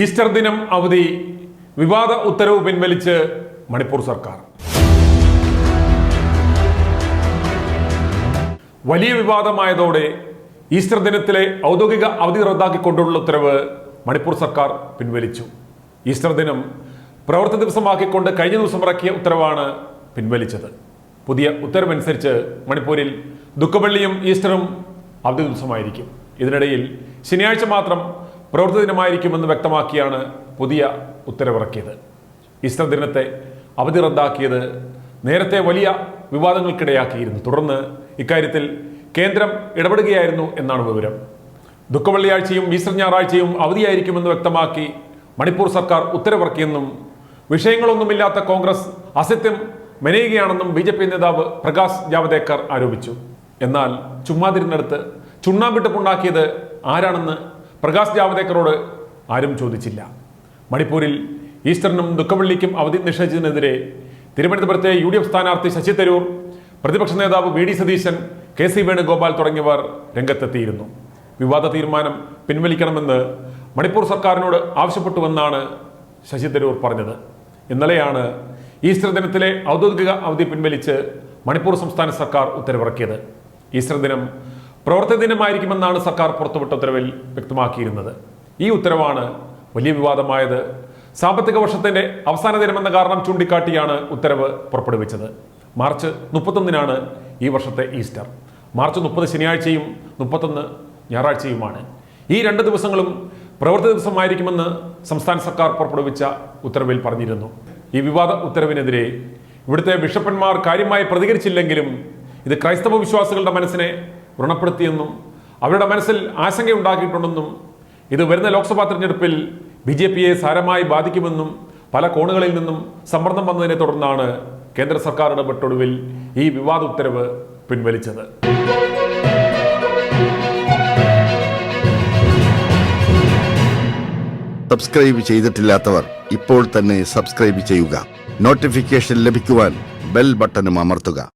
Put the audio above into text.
Easter ദിനം അവധി വിവാദ ഉത്തരവ് പിൻവലിച്ച് മണിപ്പൂർ സർക്കാർ. വലിയ വിവാദമായതോടെ ഈസ്റ്റർ ദിനത്തിലെ ഔദ്യോഗിക അവധി റദ്ദാക്കിക്കൊണ്ടുള്ള ഉത്തരവ് മണിപ്പൂർ സർക്കാർ പിൻവലിച്ചു. ഈസ്റ്റർ ദിനം പ്രവർത്തി ദിവസമാക്കിക്കൊണ്ട് കഴിഞ്ഞ ദിവസം ഇറക്കിയ ഉത്തരവാണ് പിൻവലിച്ചത്. പുതിയ ഉത്തരവനുസരിച്ച് മണിപ്പൂരിൽ ദുഃഖവെള്ളിയും ഈസ്റ്ററും അവധി ദിവസമായിരിക്കും. ഇതിനിടയിൽ ശനിയാഴ്ച മാത്രം പ്രവൃത്തി ദിനമായിരിക്കുമെന്ന് വ്യക്തമാക്കിയാണ് പുതിയ ഉത്തരവിറക്കിയത്. ഈസ്റ്റർ ദിനത്തെ അവധി റദ്ദാക്കിയത് നേരത്തെ വലിയ വിവാദങ്ങൾക്കിടയാക്കിയിരുന്നു. തുടർന്ന് ഇക്കാര്യത്തിൽ കേന്ദ്രം ഇടപെടുകയായിരുന്നു എന്നാണ് വിവരം. ദുഃഖവെള്ളിയാഴ്ചയും ഈസ്റ്റർ ഞായറാഴ്ചയും അവധിയായിരിക്കുമെന്ന് വ്യക്തമാക്കി മണിപ്പൂർ സർക്കാർ ഉത്തരവിറക്കിയെന്നും വിഷയങ്ങളൊന്നുമില്ലാത്ത കോൺഗ്രസ് അസത്യം മെനയുകയാണെന്നും ബി ജെ പി നേതാവ് പ്രകാശ് ജാവദേക്കർ ആരോപിച്ചു. എന്നാൽ ചുമ്മാതിരുന്നിടത്ത് ചുണ്ണാമ്പിട്ടപ്പുണ്ടാക്കിയത് ആരാണെന്ന് പ്രകാശ് ജാവദേക്കറോട് ആരും ചോദിച്ചില്ല. മണിപ്പൂരിൽ ഈസ്റ്ററിനും ദുഃഖവള്ളിക്കും അവധി നിഷേധിച്ചതിനെതിരെ തിരുവനന്തപുരത്തെ യു ഡി എഫ് സ്ഥാനാർത്ഥി ശശി തരൂർ പ്രതിപക്ഷ നേതാവ് V D Satheesan K C Venugopal തുടങ്ങിയവർ രംഗത്തെത്തിയിരുന്നു. വിവാദ തീരുമാനം പിൻവലിക്കണമെന്ന് മണിപ്പൂർ സർക്കാരിനോട് ആവശ്യപ്പെട്ടുവെന്നാണ് ശശി തരൂർ പറഞ്ഞത്. ഇന്നലെയാണ് ഈസ്റ്റർ ദിനത്തിലെ ഔദ്യോഗിക അവധി പിൻവലിച്ച് മണിപ്പൂർ സംസ്ഥാന സർക്കാർ ഉത്തരവിറക്കിയത്. ഈസ്റ്റർ ദിനം പ്രവർത്തി ദിനമായിരിക്കുമെന്നാണ് സർക്കാർ പുറത്തുവിട്ട ഉത്തരവിൽ വ്യക്തമാക്കിയിരുന്നത്. ഈ ഉത്തരവാണ് വലിയ വിവാദമായത്. സാമ്പത്തിക വർഷത്തിന്റെ അവസാന ദിനമെന്ന കാരണം ചൂണ്ടിക്കാട്ടിയാണ് ഉത്തരവ് പുറപ്പെടുവിച്ചത്. മാർച്ച് മുപ്പത്തൊന്നിനാണ് ഈ വർഷത്തെ ഈസ്റ്റർ. മാർച്ച് മുപ്പത് ശനിയാഴ്ചയും മുപ്പത്തൊന്ന് ഞായറാഴ്ചയുമാണ്. ഈ രണ്ട് ദിവസങ്ങളും പ്രവൃത്തി ദിവസമായിരിക്കുമെന്ന് സംസ്ഥാന സർക്കാർ പുറപ്പെടുവിച്ച ഉത്തരവിൽ പറഞ്ഞിരുന്നു. ഈ വിവാദ ഉത്തരവിനെതിരെ ഇവിടുത്തെ ബിഷപ്പന്മാർ കാര്യമായി പ്രതികരിച്ചില്ലെങ്കിലും ഇത് ക്രൈസ്തവ വിശ്വാസികളുടെ മനസ്സിനെ വ്രണപ്പെടുത്തിയെന്നും അവരുടെ മനസ്സിൽ ആശങ്കയുണ്ടാക്കിയിട്ടുണ്ടെന്നും ഇത് വരുന്ന ലോക്സഭാ തെരഞ്ഞെടുപ്പിൽ ബി ജെ പിയെ സാരമായി ബാധിക്കുമെന്നും പല കോണുകളിൽ നിന്നും സമ്മർദ്ദം വന്നതിനെ തുടർന്നാണ് കേന്ദ്ര സർക്കാർ ഇടപെട്ടൊടുവിൽ ഈ വിവാദ ഉത്തരവ് പിൻവലിച്ചത്. സബ്സ്ക്രൈബ് ചെയ്തിട്ടില്ലാത്തവർ ഇപ്പോൾ തന്നെ സബ്സ്ക്രൈബ് ചെയ്യുക. നോട്ടിഫിക്കേഷൻ ലഭിക്കുവാൻ ബെൽ ബട്ടണും അമർത്തുക.